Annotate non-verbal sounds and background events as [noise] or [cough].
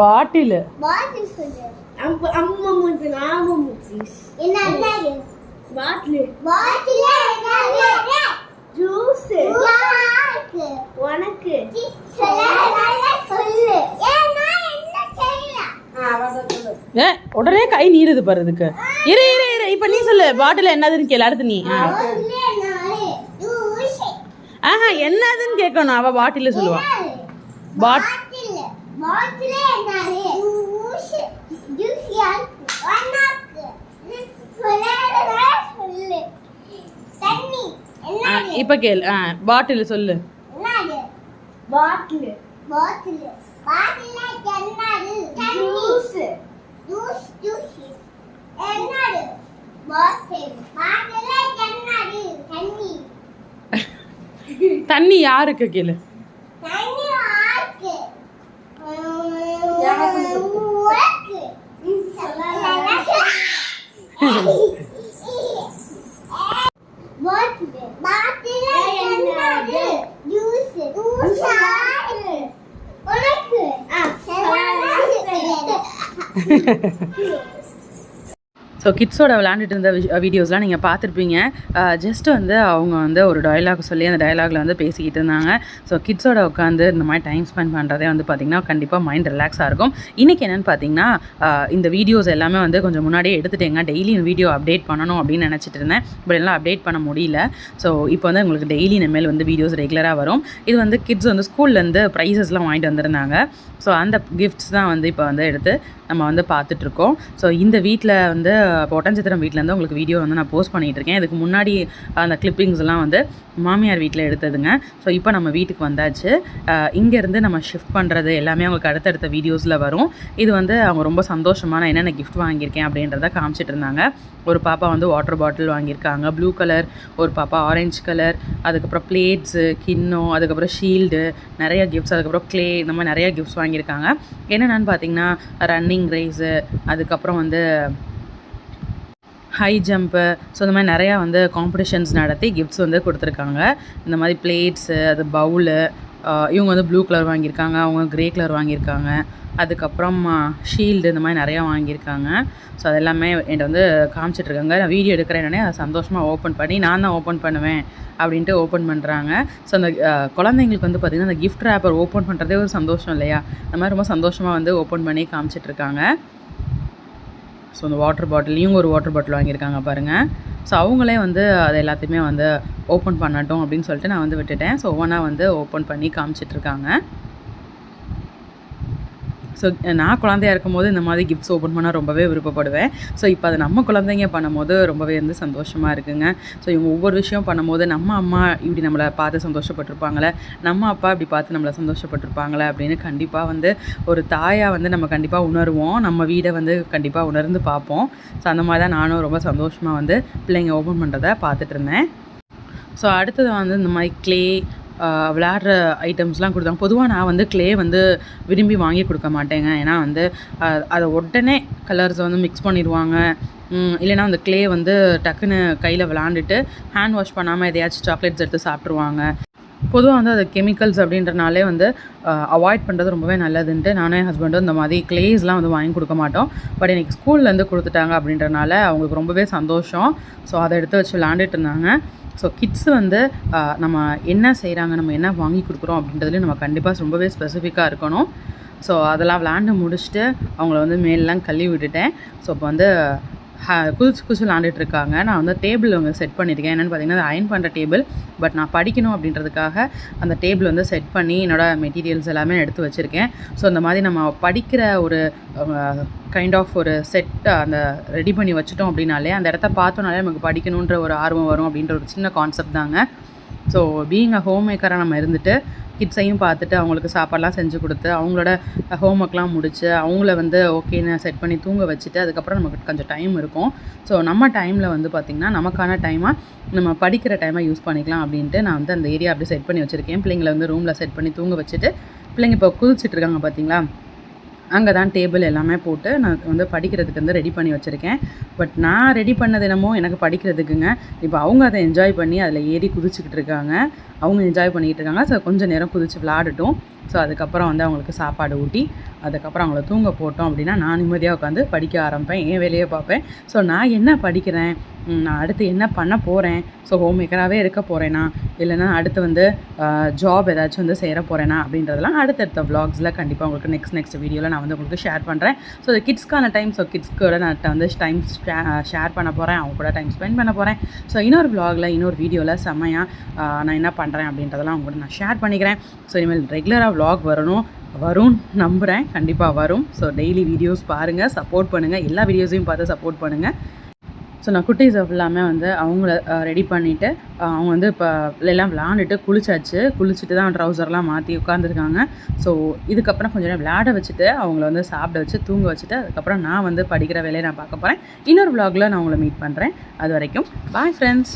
பாட்டில். உனக்கு. ஏ உடனே கை நீடுது பாரு இதுக்கு. இரு இரு இரு. இப்போ நீ சொல்லு பாட்டில் என்னதுன்னு கேளு. அடுத்து நீ. ஆஹா என்னதுன்னு கேட்கணும் அவ பாட்டில் சொல்லுவா. பாட் இப்போ கேளு. ஆ பாட்டில் சொல்லு. பாட்டில் பாட்டில் பாட்டில் என்னது? தண்ணி ஜூஸ் ஜூஸ் ஜூஸ் என்னது? பாட்டில் பாட்டில் என்னது? தண்ணி [laughs] தண்ணி யாருக்கு கேளு தண்ணி ஆருக்கு யாருக்கு சொல்லு. உனக்கு [laughs] [laughs] பாட்டில் பாட்டில் என்னது ஜூஸ் ஜூஸ் ஆருக்கு உனக்கு ஸோ கிட்ஸோட விளாண்டுட்டு இருந்த வீடியோஸ்லாம் நீங்கள் பார்த்துருப்பீங்க. ஜஸ்ட் வந்து அவங்க வந்து ஒரு டயலாக் சொல்லி அந்த டயலாகில் வந்து பேசிக்கிட்டு இருந்தாங்க. ஸோ கிட்ஸோட உட்காந்து இந்த மாதிரி டைம் ஸ்பெண்ட் பண்ணுறதே வந்து பார்த்திங்கன்னா கண்டிப்பாக மைண்ட் ரிலாக்ஸாக இருக்கும். இன்றைக்கி என்னென்னு பார்த்தீங்கன்னா இந்த வீடியோஸ் எல்லாமே வந்து கொஞ்சம் முன்னாடியே எடுத்துட்டேங்க. டெய்லி வீடியோ அப்டேட் பண்ணணும் அப்படின்னு நினச்சிட்டு இருந்தேன். பட் எல்லாம் அப்டேட் பண்ண முடியல. ஸோ இப்போ வந்து உங்களுக்கு டெய்லி இனிமேல் வந்து வீடியோஸ் ரெகுலராக வரும். இது வந்து கிட்ஸ் வந்து ஸ்கூல்லேருந்து ப்ரைஸஸ்லாம் வாங்கிட்டு வந்திருந்தாங்க. ஸோ அந்த கிஃப்ட்ஸ் தான் வந்து இப்போ வந்து எடுத்து நம்ம வந்து பார்த்துட்ருக்கோம் ஸோ இந்த வீட்டில் வந்து ஒட்டஞ்சத்திரம் வீட்டிலேருந்து உங்களுக்கு வீடியோ வந்து நான் போஸ்ட் பண்ணிகிட்டு இருக்கேன். இதுக்கு முன்னாடி அந்த கிளிப்பிங்ஸ்லாம் வந்து மாமியார் வீட்டில் எடுத்ததுங்க. ஸோ இப்போ நம்ம வீட்டுக்கு வந்தாச்சு. இங்கேருந்து நம்ம ஷிஃப்ட் பண்ணுறது எல்லாமே அவங்களுக்கு அடுத்தடுத்த வீடியோஸில் வரும். இது வந்து அவங்க ரொம்ப சந்தோஷமாக நான் என்னென்ன கிஃப்ட் வாங்கியிருக்கேன் அப்படின்றத காமிச்சிட்டு இருந்தாங்க. ஒரு பாப்பா வந்து வாட்டர் பாட்டில் வாங்கியிருக்காங்க. ப்ளூ கலர் ஒரு பாப்பா ஆரஞ்சு கலர் அதுக்கப்புறம் பிளேட்ஸு கிண்ணம் அதுக்கப்புறம் ஷீல்டு நிறைய கிஃப்ட்ஸ் அதுக்கப்புறம் க்ளே இந்த மாதிரி நிறைய கிஃப்ட்ஸ் வாங்கியிருக்காங்க. என்னென்னு பார்த்தீங்கன்னா ரன்னிங் ரேஸு அதுக்கப்புறம் வந்து ஹை ஜம்ப்பு ஸோ இந்த மாதிரி நிறையா வந்து காம்படிஷன்ஸ் நடத்தி கிஃப்ட்ஸ் வந்து கொடுத்துருக்காங்க. இந்த மாதிரி பிளேட்ஸு அது பவுலு இவங்க வந்து ப்ளூ கலர் வாங்கியிருக்காங்க அவங்க க்ரே கலர் வாங்கியிருக்காங்க. அதுக்கப்புறம் ஷீல்டு இந்த மாதிரி நிறையா வாங்கியிருக்காங்க. ஸோ அது எல்லாமே என்கிட்ட வந்து காமிச்சிட்ருக்காங்க. நான் வீடியோ எடுக்கிறேன்னே அதை சந்தோஷமாக ஓப்பன் பண்ணி நான் தான் ஓப்பன் பண்ணுவேன் அப்படின்ட்டு ஓப்பன் பண்ணுறாங்க ஸோ அந்த குழந்தைங்களுக்கு வந்து பார்த்திங்கன்னா அந்த கிஃப்ட் ரேப்பர் ஓப்பன் பண்ணுறதே ஒரு சந்தோஷம் இல்லையா? அந்த மாதிரி ரொம்ப சந்தோஷமாக வந்து ஓப்பன் பண்ணி காமிச்சிட்ருக்காங்க. ஸோ அந்த வாட்டர் பாட்டில் இவங்க ஒரு வாட்டர் பாட்டில் வாங்கியிருக்காங்க பாருங்கள் ஸோ அவங்களே வந்து அது எல்லாத்தையுமே வந்து ஓப்பன் பண்ணட்டும் அப்படின்னு சொல்லிட்டு நான் வந்து விட்டுட்டேன். ஸோ ஒவ்வொன்றா வந்து ஓப்பன் பண்ணி காமிச்சிட்ருக்காங்க. ஸோ நான் குழந்தையா இருக்கும்போது இந்த மாதிரி கிஃப்ட்ஸ் ஓப்பன் பண்ண ரொம்பவே விருப்பப்படுவேன். ஸோ இப்போ அதை நம்ம குழந்தைங்க பண்ணும்போது ரொம்பவே வந்து சந்தோஷமாக இருக்குங்க. ஸோ இவங்க ஒவ்வொரு விஷயம் பண்ணும்போது நம்ம அம்மா இப்படி நம்மளை பார்த்து சந்தோஷப்பட்டிருப்பாங்களே நம்ம அப்பா இப்படி பார்த்து நம்மளை சந்தோஷப்பட்டிருப்பாங்களே அப்படின்னு கண்டிப்பாக வந்து ஒரு தாயாக வந்து நம்ம கண்டிப்பாக உணர்வோம். நம்ம வீடை வந்து கண்டிப்பாக உணர்ந்து பார்ப்போம். ஸோ அந்த மாதிரி தான் நானும் ரொம்ப சந்தோஷமாக வந்து பிள்ளைங்க ஓப்பன் பண்ணுறத பார்த்துட்டு இருந்தேன். ஸோ அடுத்தது வந்து இந்த மாதிரி க்ளே விளையாடுற ஐட்டம்ஸ்லாம் கொடுத்தாங்க. பொதுவாக நான் வந்து க்ளே வந்து விரும்பி வாங்கி கொடுக்க மாட்டேங்க. ஏன்னா வந்து அதை உடனே கலர்ஸை வந்து மிக்ஸ் பண்ணிடுவாங்க. இல்லைனா இல்லைன்னா அந்த க்ளே வந்து டக்குன்னு கையில் விளாண்டுட்டு ஹேண்ட் வாஷ் பண்ணாமல் எதையாச்சும் சாக்லேட்ஸ் எடுத்து சாப்பிட்ருவாங்க பொதுவாக வந்து அது கெமிக்கல்ஸ் அப்படின்றனாலே வந்து அவாய்ட் பண்ணுறது ரொம்பவே நல்லதுன்ட்டு நானும் என் ஹஸ்பண்டும் இந்த மாதிரி க்ளேஸ்லாம் வந்து வாங்கி கொடுக்க மாட்டோம். பட் எனக்கு ஸ்கூல்லேருந்து கொடுத்துட்டாங்க அப்படின்றனால அவங்களுக்கு ரொம்பவே சந்தோஷம். ஸோ அதை எடுத்து வச்சு விளாண்டுட்டு இருந்தாங்க. ஸோ கிட்ஸ் வந்து நம்ம என்ன செய்கிறாங்க நம்ம என்ன வாங்கி கொடுக்குறோம் அப்படின்றதுலேயும் நம்ம கண்டிப்பாக ரொம்பவே ஸ்பெசிஃபிக்காக இருக்கணும். ஸோ அதெல்லாம் விளாண்டு முடிச்சுட்டு அவங்கள வந்து மேலெலாம் கழுவி விட்டுட்டேன். ஸோ இப்போ வந்து குதிச்சு குதிச்சு விளாண்டுட்ருக்காங்க. நான் வந்து டேபிள் அவங்க செட் பண்ணியிருக்கேன். என்னென்னு பார்த்தீங்கன்னா அயன் பண்ணுற டேபிள் பட் நான் படிக்கணும் அப்படின்றதுக்காக அந்த டேபிள் வந்து செட் பண்ணி என்னோடய மெட்டீரியல்ஸ் எல்லாமே எடுத்து வச்சுருக்கேன். ஸோ இந்த மாதிரி நம்ம படிக்கிற ஒரு கைண்ட் ஆஃப் ஒரு செட் அந்த ரெடி பண்ணி வச்சுட்டோம் அப்படின்னாலே அந்த இடத்த பார்த்தோன்னாலே நமக்கு படிக்கணுன்ற ஒரு ஆர்வம் வரும் அப்படின்ற ஒரு சின்ன கான்செப்ட் தாங்க. ஸோ பீயிங் அ ஹோம் மேக்கராக நம்ம இருந்துட்டு கிட்ஸையும் பார்த்துட்டு அவங்களுக்கு சாப்பாடெலாம் செஞ்சு கொடுத்து அவங்களோட ஹோம் ஒர்க்லாம் முடிச்சு அவங்கள வந்து ஓகேன்னு செட் பண்ணி தூங்க வச்சுட்டு அதுக்கப்புறம் நமக்கு கொஞ்சம் டைம் இருக்கும். ஸோ நம்ம டைமில் வந்து பார்த்திங்கன்னா நமக்கான டைமாக நம்ம படிக்கிற டைமை யூஸ் பண்ணிக்கலாம் அப்படின்ட்டு நான் வந்து அந்த ஏரியா அப்படி செட் பண்ணி வச்சுருக்கேன். பிள்ளைங்களை வந்து ரூமில் செட் பண்ணி தூங்க வச்சுட்டு பிள்ளைங்க இப்போ குதிச்சிட்டு இருக்காங்க பார்த்தீங்களா அங்கே தான் டேபிள் எல்லாமே போட்டு நான் வந்து படிக்கிறதுக்கு வந்து ரெடி பண்ணி வச்சுருக்கேன். பட் நான் ரெடி பண்ணது என்னமோ எனக்கு படிக்கிறதுக்குங்க. இப்போ அவங்க அதை என்ஜாய் பண்ணி அதில் ஏறி குதிச்சுக்கிட்டு இருக்காங்க. அவங்க என்ஜாய் பண்ணிக்கிட்டு இருக்காங்க. ஸோ கொஞ்சம் நேரம் குதிச்சு விளாடட்டும் ஸோ அதுக்கப்புறம் வந்து அவங்களுக்கு சாப்பாடு ஊட்டி அதுக்கப்புறம் அவங்கள தூங்க போட்டோம் அப்படின்னா நான் நிம்மதியாக உட்காந்து படிக்க ஆரம்பிப்பேன். என் வேலையை பார்ப்பேன். ஸோ நான் என்ன படிக்கிறேன்? நான் அடுத்து என்ன பண்ண போகிறேன் ஸோ ஹோம் மேக்கராகவே இருக்க போகிறேனா இல்லைன்னா அடுத்து வந்து ஜாப் ஏதாச்சும் வந்து சேர போகிறேன்னா அப்படின்றதெல்லாம் அடுத்தடுத்த vlogsல கண்டிப்பாக உங்களுக்கு நெக்ஸ்ட் நெக்ஸ்ட் வீடியோவில் நான் வந்து உங்களுக்கு ஷேர் பண்ணுறேன் ஸோ இது கிட்ஸ்க்கான டைம் ஸோ கிட்ஸ்க்கூட நான் வந்து டைம் ஷேர் பண்ண போகிறேன் அவங்க கூட டைம் ஸ்பெண்ட் பண்ண போகிறேன் ஸோ இன்னொரு வளாகில் இன்னொரு வீடியோவில் செம்மையாக நான் என்ன பண்ணுறேன் அப்படின்றதெல்லாம் அவங்க கூட நான் ஷேர் பண்ணிக்கிறேன். ஸோ இனிமேல் ரெகுலராக vlog வரணும். வரும் நம்புகிறேன் கண்டிப்பாக வரும். ஸோ டெய்லி வீடியோஸ் பாருங்கள் சப்போர்ட் பண்ணுங்கள் எல்லா வீடியோஸையும் பார்த்து சப்போர்ட் பண்ணுங்கள் ஸோ நான் குட்டீஸ் எல்லாமே வந்து அவங்கள ரெடி பண்ணிவிட்டு அவங்க வந்து இப்போ எல்லாம் விளாண்டுட்டு குளிச்சாச்சு. குளிச்சுட்டு தான் ட்ரௌசர்லாம் மாற்றி உட்காந்துருக்காங்க ஸோ இதுக்கப்புறம் கொஞ்சம் நேரம் விளையாட வச்சுட்டு அவங்கள வந்து சாப்பிட வச்சு தூங்க வச்சுட்டு அதுக்கப்புறம் நான் வந்து படிக்கிற வேலையை நான் பார்க்க போகிறேன் இன்னொரு விளாகில் நான் உங்களை மீட் பண்ணுறேன் அது வரைக்கும் பாய் ஃப்ரெண்ட்ஸ்